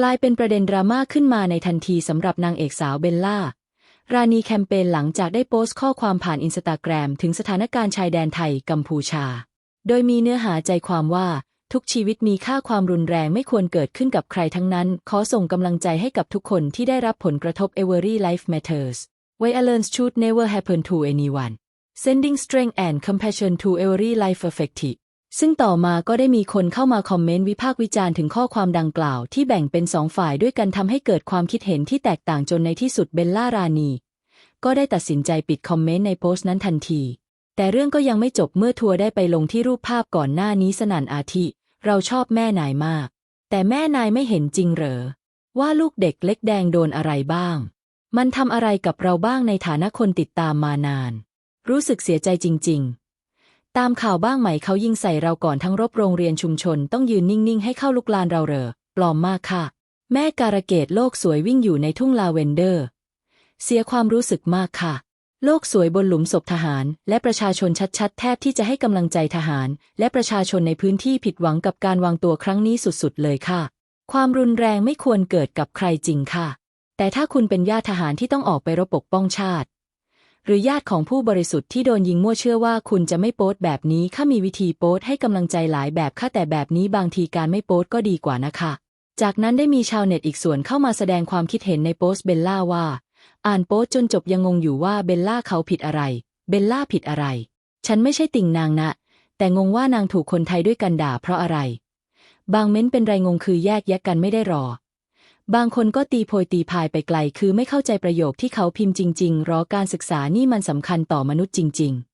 กลายเป็นประเด็นดราม่าขึ้นมาในทันทีสำหรับนางเอกสาวเบลล่า รานีแคมเปญหลังจากได้โพสต์ข้อความผ่านอินสตาแกรมถึงสถานการณ์ชายแดนไทยกัมพูชา โดยมีเนื้อหาใจความว่าทุกชีวิตมีค่าความรุนแรงไม่ควรเกิดขึ้นกับใครทั้งนั้น ขอส่งกำลังใจให้กับทุกคนที่ได้รับผลกระทบ Every life matters Violence should never happen to anyone sending strength and compassion to every life affected ซึ่งต่อมาก็ได้มีคนเข้ามาคอมเมนต์วิพากษ์วิจารณ์ถึงข้อความดังกล่าวที่แบ่งเป็นสองฝ่ายด้วยกันทำให้เกิดความคิดเห็นที่แตกต่างจนในที่สุดเบลล่ารานี ก็ได้ตัดสินใจปิดคอมเมนต์ในโพสต์นั้นทันที แต่เรื่องก็ยังไม่จบเมื่อทัวร์ได้ไปลงที่รูปภาพก่อนหน้านี้สนั่นอาทิ เราชอบแม่นายมาก แต่แม่นายไม่เห็นจริงเหรอ ว่าลูกเด็กเล็กแดงโดนอะไรบ้าง มันทำอะไรกับเราบ้างในฐานะคนติดตามมานาน รู้สึกเสียใจจริง ๆ ตามข่าวบ้างไหมเขายิงใส่เราก่อนทั้งรบโรงเรียนชุมชนต้องยืนนิ่งๆ ให้เข้าลุกลานเราเหรอปลอมมากค่ะ แม่การะเกดโลกสวยวิ่งอยู่ในทุ่งลาเวนเดอร์ เสียความรู้สึกมากค่ะ โลกสวยบนหลุมศพทหาร และประชาชนชัดๆ แทบที่จะให้กำลังใจทหาร และประชาชนในพื้นที่ผิดหวังกับการวางตัวครั้งนี้สุดๆ เลยค่ะ ความรุนแรงไม่ควรเกิดกับใครจริงค่ะ แต่ถ้าคุณเป็นญาติทหารที่ต้องออกไปรบปกป้องชาติ หรือญาติของผู้บริสุทธิ์ที่โดนยิงมั่วเชื่อว่าคุณจะไม่โพสต์แบบนี้ข้ามีวิธีโพสต์ให้กำลังใจหลายแบบค่ะแต่แบบนี้บางทีการไม่โพสต์ก็ดีกว่านะคะ จากนั้นได้มีชาวเน็ตอีกส่วนเข้ามาแสดงความคิดเห็นในโพสต์เบลล่าว่า อ่านโพสต์จนจบยังงงอยู่ว่าเบลล่าเขาผิดอะไร เบลล่าผิดอะไร ฉันไม่ใช่ติ่งนางนะ แต่งงว่านางถูกคนไทยด้วยกันด่าเพราะอะไร บางเม้นเป็นไรงงคือแยกแยกกันไม่ได้รอ บางคนก็ตีโพยตีพายไปไกล คือไม่เข้าใจประโยคที่เขาพิมพ์จริง ๆ รอการศึกษานี่มันสำคัญต่อมนุษย์จริง ๆ